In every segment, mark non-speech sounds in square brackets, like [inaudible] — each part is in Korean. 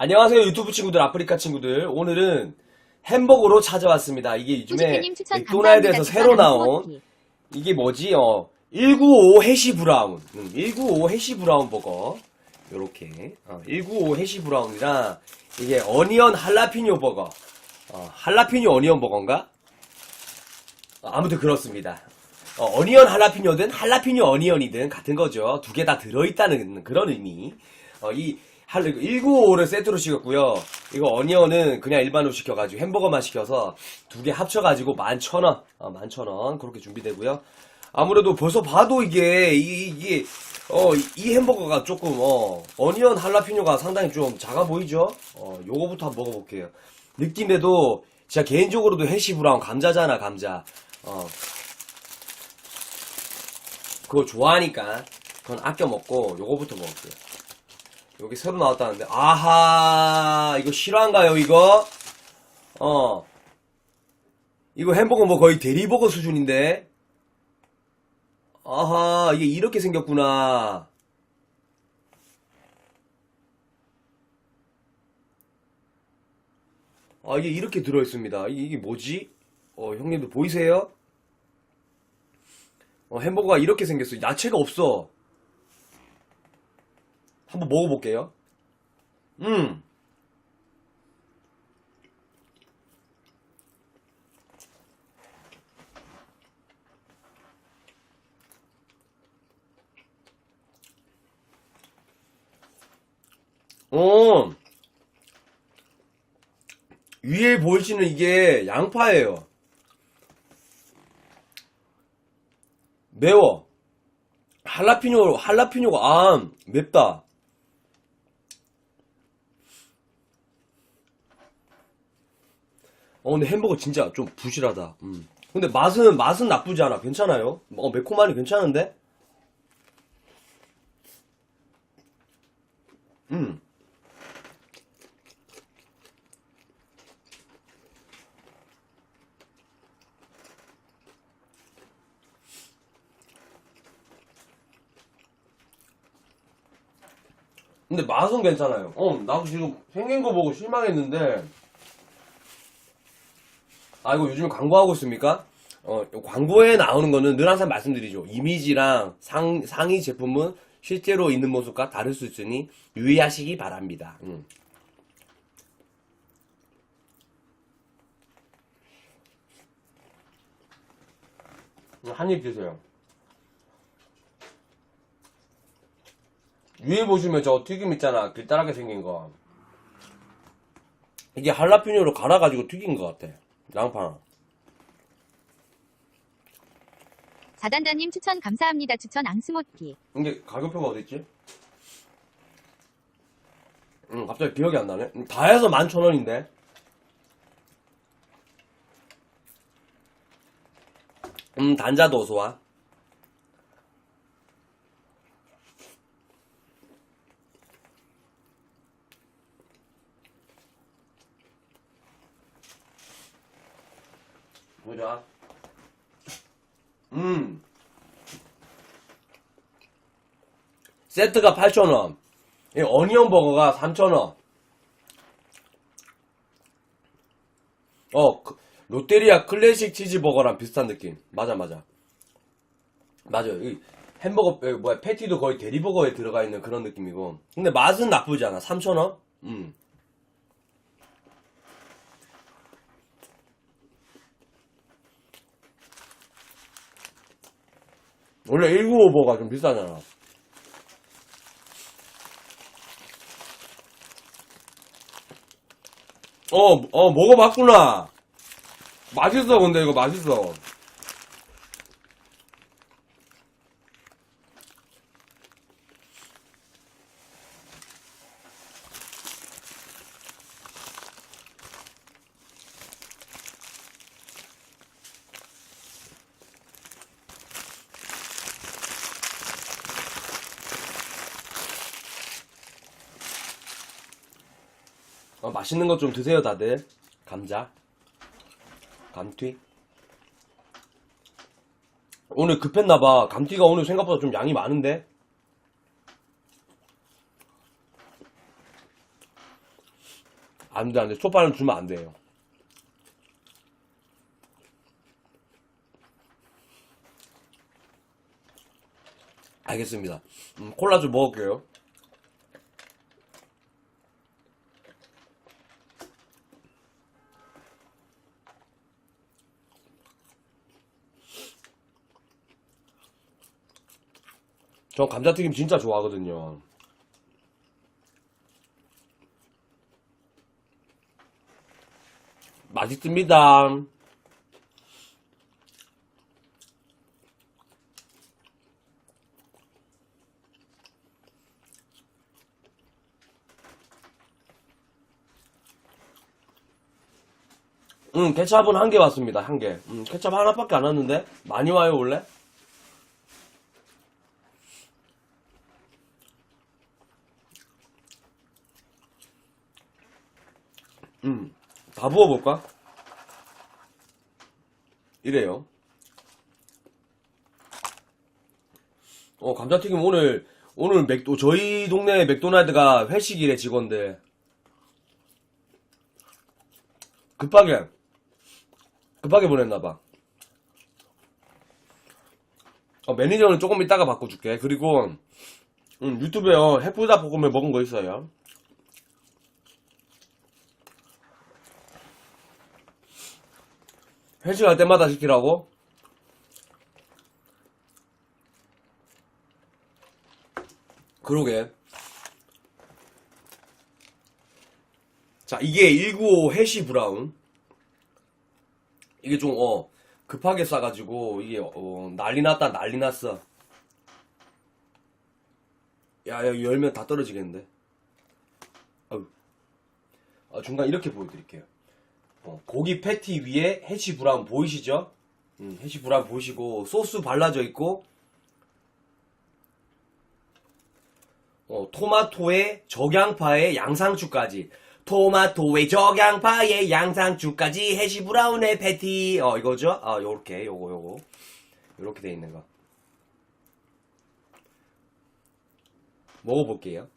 안녕하세요 유튜브 친구들 아프리카 친구들. 오늘은 햄버거로 찾아왔습니다. 이게 요즘에 맥도날드에서. 새로 나온. 이게 뭐지? 어 195 해시 브라운. 음, 195 해시 브라운 버거. 요렇게. 어, 195 해시 브라운이랑 이게 어니언 할라피뇨 버거. 어, 할라피뇨 어니언 버거인가? 어, 아무튼 그렇습니다 어, 니언 할라피뇨든 할라피뇨 어니언이든 같은 거죠. 두 개 다 들어있다는 그런 의미. 어, 이 195를 세트로 시켰고요. 이거 어니언은 그냥 일반으로 시켜가지고 햄버거만 시켜서 두 개 합쳐가지고 11,000원, 어, 11,000원 그렇게 준비되고요. 아무래도 벌써 봐도 이게 이, 게 어, 이 햄버거가 조금 어, 어니언 할라피뇨가 상당히 좀 작아 보이죠? 어, 요거부터 한번 먹어볼게요. 느낌에도 제가 개인적으로도 해시 브라운 감자잖아 감자. 어, 그거 좋아하니까 그건 아껴 먹고 요거부터 먹을게요. 여기 새로 나왔다는데 아하 이거 실화인가요 이거? 어 이거 햄버거 뭐 거의 대리버거 수준인데 아하 이게 이렇게 생겼구나 아 이게 이렇게 들어있습니다 이게, 뭐지? 어 형님들 보이세요? 어, 햄버거가 이렇게 생겼어. 야채가 없어. 한번 먹어볼게요. 음. 어. 위에 보이시는 이게 양파예요. 매워. 할라피뇨, 할라피뇨가, 아, 맵다. 어, 근데 햄버거 진짜 좀 부실하다. 음. 근데 맛은, 맛은 나쁘지 않아. 괜찮아요. 어, 매콤하니 괜찮은데? 음. 근데 맛은 괜찮아요. 어, 나도 지금 생긴 거 보고 실망했는데, 아, 이거 요즘 광고하고 있습니까? 어, 광고에 나오는 거는 늘 항상 말씀드리죠. 이미지랑 상, 상위 제품은 실제로 있는 모습과 다를 수 있으니 유의하시기 바랍니다. 음. 한입 드세요. 위에 보시면 저 튀김 있잖아. 길다랗게 생긴 거. 이게 할라피뇨로 갈아가지고 튀긴 것 같아. 양파랑. 자단다님 추천 감사합니다. 추천 앙스모키. 이게 가격표가 어딨지? 음, 갑자기 기억이 안 나네. 음, 다 해서 11,000원인데. 음, 단자도 어서와. 보자. 음. 세트가 8,000원. 이 어니언 버거가 3,000원. 어, 그, 롯데리아 클래식 치즈버거랑 비슷한 느낌. 맞아, 맞아. 맞아요. 이 햄버거, 에, 뭐야, 패티도 거의 대리버거에 들어가 있는 그런 느낌이고. 근데 맛은 나쁘지 않아. 3,000원? 음. 원래 195버가 좀 비싸잖아. 어, 어, 먹어봤구나. 맛있어, 근데 이거 맛있어. 맛있는 거 좀 드세요, 다들. 감자. 감튀. 오늘 급했나봐. 감튀가 오늘 생각보다 좀 양이 많은데? 안 돼, 안 돼. 소파는 주면 안 돼요. 알겠습니다. 음, 콜라 좀 먹을게요. 저 감자튀김 진짜 좋아하거든요. 맛있습니다. 응, 케찹은 한 개 왔습니다. 한 개. 음, 케찹 하나밖에 안 왔는데? 많이 와요, 원래? 음, 다 부어볼까? 이래요. 어, 감자튀김 오늘, 오늘 맥도, 저희 동네 맥도날드가 회식이래, 직원들. 급하게, 급하게 보냈나봐. 어, 매니저는 조금 이따가 바꿔줄게. 그리고, 음, 유튜브에 어, 해프다 볶음을 먹은 거 있어요. 회식할 때마다 시키라고? 그러게. 자, 이게 195 해시 브라운. 이게 좀, 어, 급하게 싸가지고, 이게, 어, 난리 났다, 난리 났어. 야, 여기 열면 다 떨어지겠는데. 아유. 아, 중간 이렇게 보여드릴게요. 어, 고기 패티 위에 해시 브라운 보이시죠? 음, 해시 브라운 보시고 소스 발라져 있고 어, 토마토에 적양파에 양상추까지. 토마토에 적양파에 양상추까지 해시 브라운의 패티. 어 이거죠? 아 요렇게 요거 요거. 요렇게 돼 있는 거. 먹어볼게요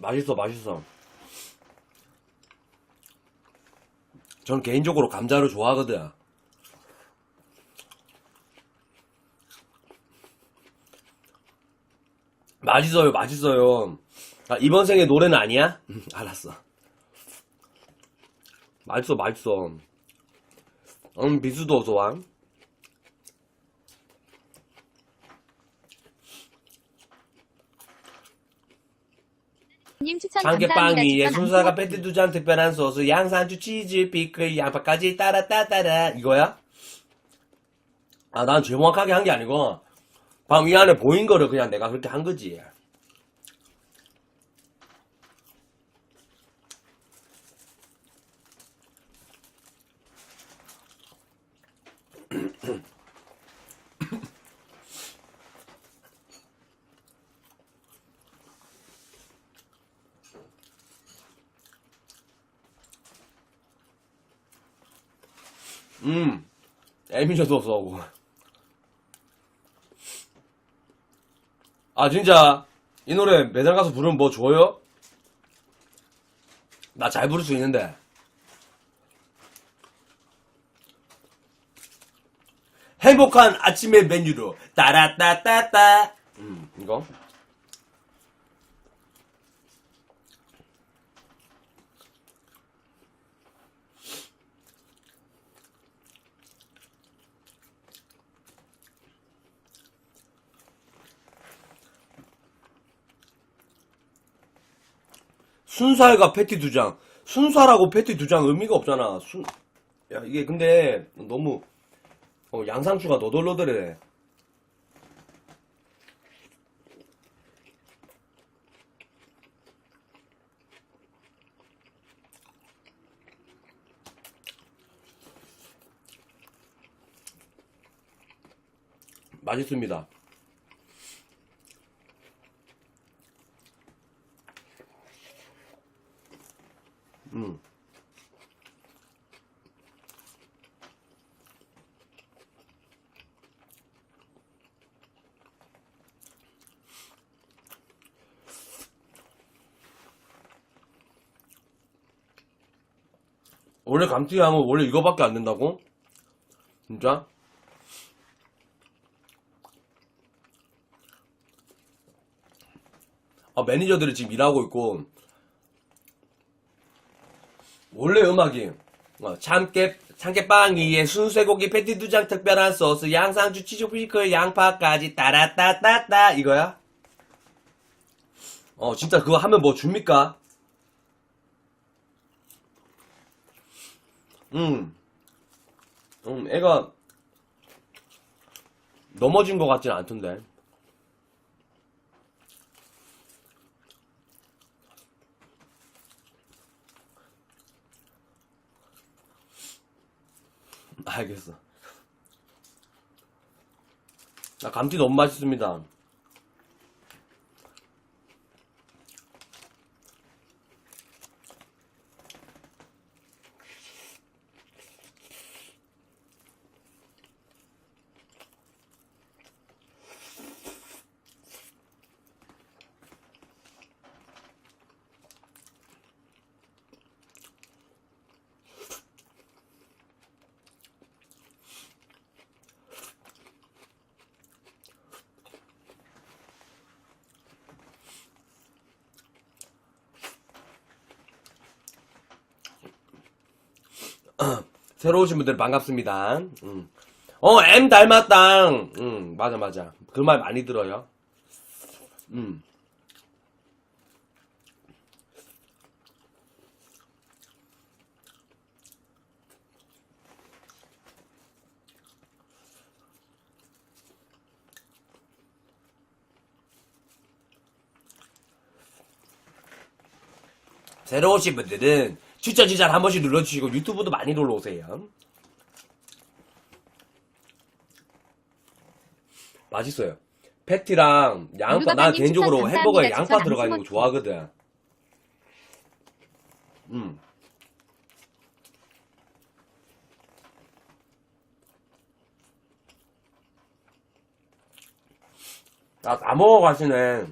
맛있어, 맛있어. 전 개인적으로 감자를 좋아하거든. 맛있어요, 맛있어요. 아, 이번 생에 노래는 아니야? 음, [laughs] 알았어. 맛있어, 맛있어. 음, 비수도 좋아. 님 추천 삼계빵 감사합니다. 위에 추천 순사가 앙스모키. 패티 두잔 특별한 소스 양상추 치즈 피클 양파까지 따라 따따라 이거야? 아 난 정확하게 한 게 아니고 방금 이 안에 보인 거를 그냥 내가 그렇게 한 거지 음. 애미셔도 없어하고. 아 진짜. 이 노래 매장 가서 부르면 뭐 줘요? 나 잘 부를 수 있는데. 행복한 아침의 메뉴로 따라따따따. 음 이거 순살과 패티 두 장. 순살하고 패티 두 장 의미가 없잖아. 순... 야, 이게 근데 너무 어, 양상추가 너덜너덜해. 맛있습니다. 원래 감튀하면 원래 이거밖에 안 된다고? 진짜? 아, 매니저들이 지금 일하고 있고, 원래 음악이, 어, 참깨, 참깨빵 위에 순쇠고기 패티 두 장 특별한 소스, 양상추 치즈 피클 양파까지 따라따따따 이거야? 어, 진짜 그거 하면 뭐 줍니까? 음. 음, 애가 넘어진 것 같진 않던데. 알겠어. 나 감튀 너무 맛있습니다. [clears throat] 새로 오신 분들 반갑습니다. 음. 어, M 닮았다. 음, 맞아, 맞아. 그 말 많이 들어요. 음. 새로 오신 분들은 추천 추천 한 번씩 눌러주시고 유튜브도 많이 놀러 오세요. 맛있어요. 패티랑 양파, 난 누가바님 개인적으로 햄버거에. 양파 추천 들어가 있는 거. 좋아하거든. 음. 아, 다 먹어가시네.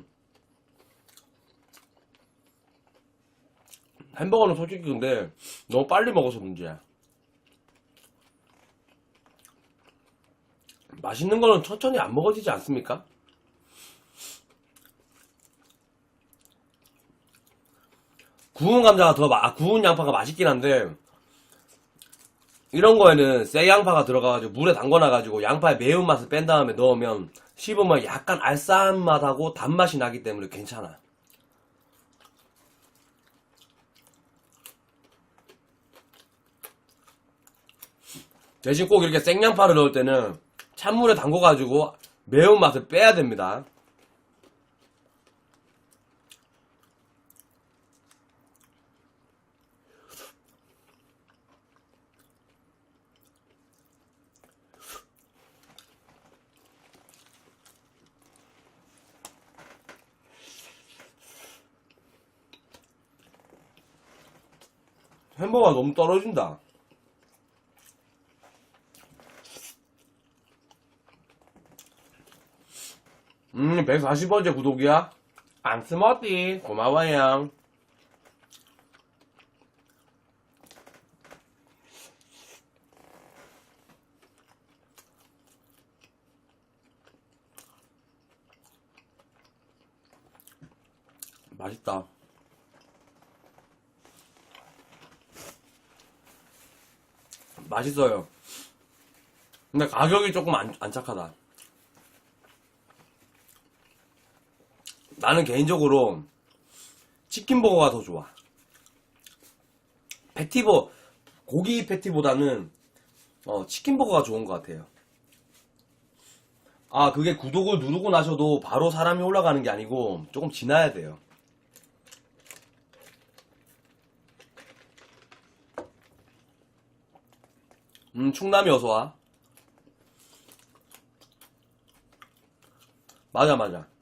햄버거는 솔직히 근데 너무 빨리 먹어서 문제야. 맛있는 거는 천천히 안 먹어지지 않습니까? 구운 감자가 더, 마, 아, 구운 양파가 맛있긴 한데, 이런 거에는 새 양파가 들어가가지고 물에 담궈놔가지고 양파의 매운맛을 뺀 다음에 넣으면 씹으면 약간 알싸한 맛하고 단맛이 나기 때문에 괜찮아. 대신 꼭 이렇게 생양파를 넣을 때는 찬물에 담궈가지고 매운맛을 빼야 됩니다. 햄버거가 너무 떨어진다. 음, 140번째 구독이야? 안 스머디. 고마워요. 맛있다. 맛있어요. 근데 가격이 조금 안, 안착하다. 나는 개인적으로 치킨버거가 더 좋아. 패티버, 고기 패티보다는 어, 치킨버거가 좋은 것 같아요. 아, 그게 구독을 누르고 나셔도 바로 사람이 올라가는 게 아니고 조금 지나야 돼요. 음, 충남이 어서와. 맞아, 맞아.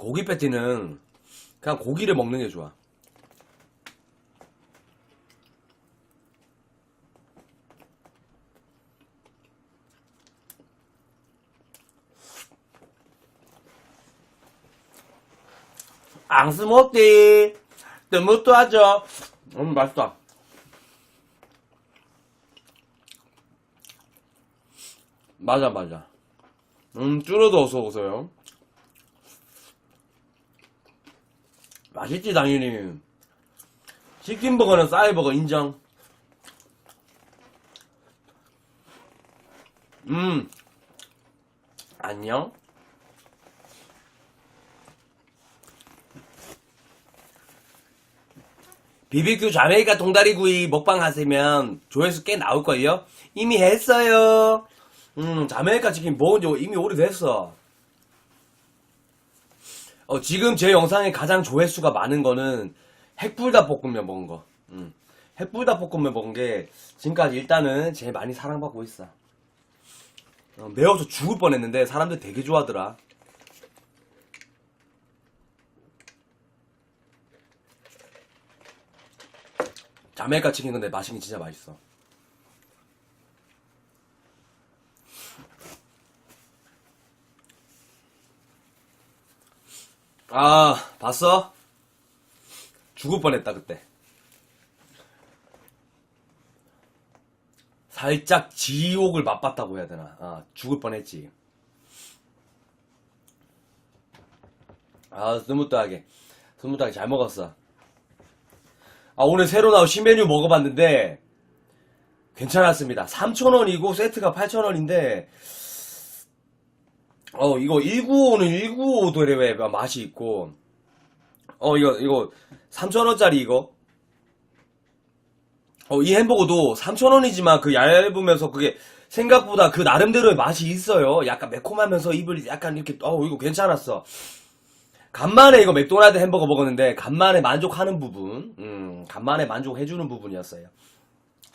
고기 패티는 그냥 고기를 먹는 게 좋아. 앙스모띠 뜨무도 하죠. 음, 맛있다. 맞아, 맞아. 음, 쭈로도 어서 오세요. 맛있지, 당연히. 치킨버거는 싸이버거 인정. 음. 안녕. 비비큐 자메이카 동다리구이 먹방 하시면 조회수 꽤 나올걸요? 이미 했어요. 음, 자메이카 치킨 먹은 지 이미 오래됐어. 어, 지금 제 영상에 가장 조회수가 많은 거는 핵불닭 볶음면 먹은 거. 음. 핵불닭 볶음면 먹은 게 지금까지 일단은 제일 많이 사랑받고 있어. 어, 매워서 죽을 뻔했는데 사람들 되게 좋아하더라. 자메이카 치킨 근데 맛있긴 진짜 맛있어. 아, 봤어? 죽을 뻔했다, 그때. 살짝 지옥을 맛봤다고 해야 되나. 아, 죽을 뻔했지. 아, 스무트하게. 스무트하게 잘 먹었어. 아, 오늘 새로 나온 신메뉴 먹어봤는데, 괜찮았습니다. 3,000원이고, 세트가 8,000원인데, 어, 이거 195는 195 도레 맛이 있고, 어, 이거, 이거, 3,000원짜리 이거. 어, 이 햄버거도 3,000원이지만 그 얇으면서 그게 생각보다 그 나름대로의 맛이 있어요. 약간 매콤하면서 입을 약간 이렇게, 어, 이거 괜찮았어. 간만에 이거 맥도날드 햄버거 먹었는데, 간만에 만족하는 부분, 음, 간만에 만족해주는 부분이었어요.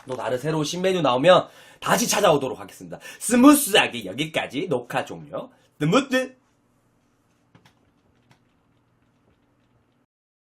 또 다른 새로운 신메뉴 나오면 다시 찾아오도록 하겠습니다. 스무스하게 여기까지 녹화 종료. 스무트!